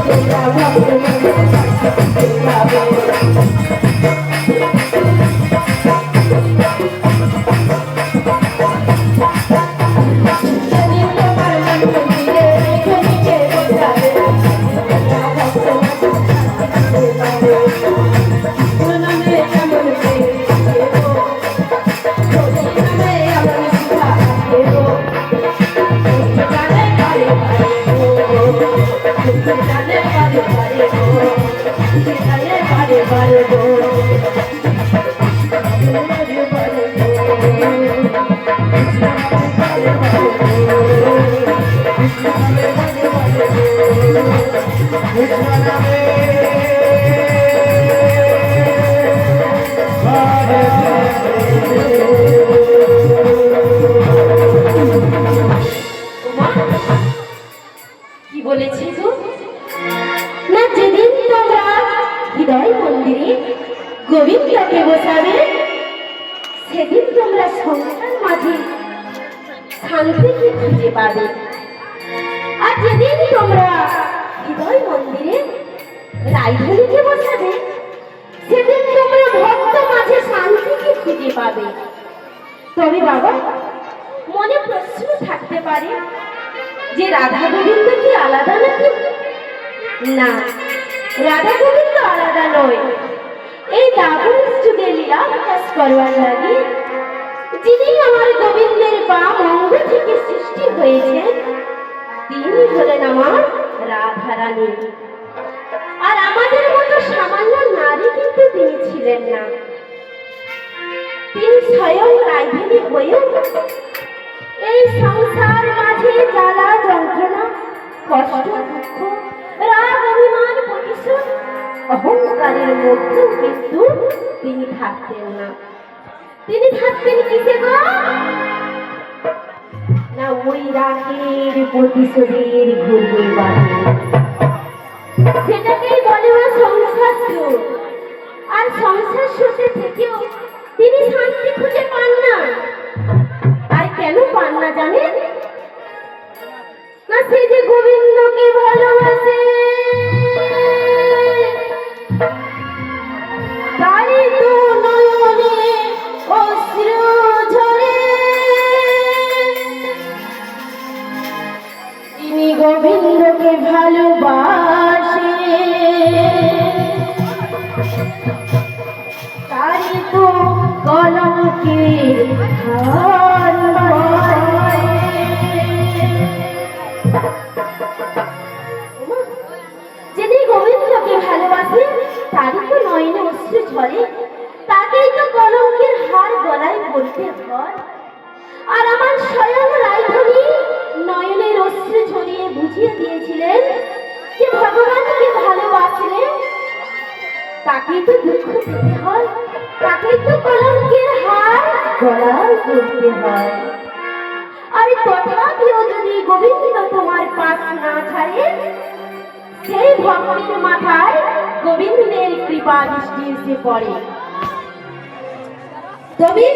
I'm পারে হৃদয় মন্দিরে গোবিন্দকে বসাবে। সেদিন তোমরা সংসার মাঝে শান্তিকে খুঁজে পাবে? আর যেদিন তোমরা হৃদয় মন্দিরে রাইধনীকে বসাবে, সেদিন তোমরা ভক্ত মাঝে শান্তিকে খুঁজে পাবে? তবে বাবা, মনে প্রশ্ন থাকতে পারে যে রাধা গোবিন্দ কি আলাদা নাকি? না, রাধা গোবিন্দ আলাদা নয়। এই দাবুর যুগে লীলা প্রকাশ করবার লাগে। যিনি আমার গোবিন্দের বাম অঙ্গ থেকে সৃষ্টি হয়েছে তিনি হলেন আমার রাধা রানী আর আমাদের মতো সামান্য নারী কিন্তু তিনি ছিলেন না। তিনি স্বয়ং রাজধানী হয়েও এই সংসার মাঝে জ্বালা যন্ত্রণা, কষ্ট দুঃখ অহংকারের মধ্যেও কিন্তু তিনি থাকতেন না। তিনি থাকতেন কিসে গো? না ওই প্রতিশোধের বাড়ি সেটাকেই বলে সংসার আর সংসার সুখে থেকেও তিনি শান্তি খুঁজে পান না। আর কেন পান না জানেন? না সে যে গোবিন্দকে ভালোবাসে। গোবিন্দকে ভালোবাসে। তারই তো কলঙ্কে যিনি গোবিন্দকে ভালোবাসে, তারই তো নয়নে অশ্রু ঝরে। তাকেই তো কলঙ্কের হার গলায় পড়তে হয় আর আমার স্বয়ং রাইধনী নয়নের অশ্রু ঝরিয়ে বুঝিয়ে দিয়েছিলেন যে ভগবানকে ভালোবাসলে তাকেই তো দুঃখ পেতে হয় তাকেই তো কলঙ্কের হার গলায় পড়তে হয়। আর তথাপিও যদি গোবিন্দ তোমার পাশ না ছাড়ে, সেই ভক্তের মাথায় গোবিন্দের কৃপা দৃষ্টি এসে পড়ে। তবে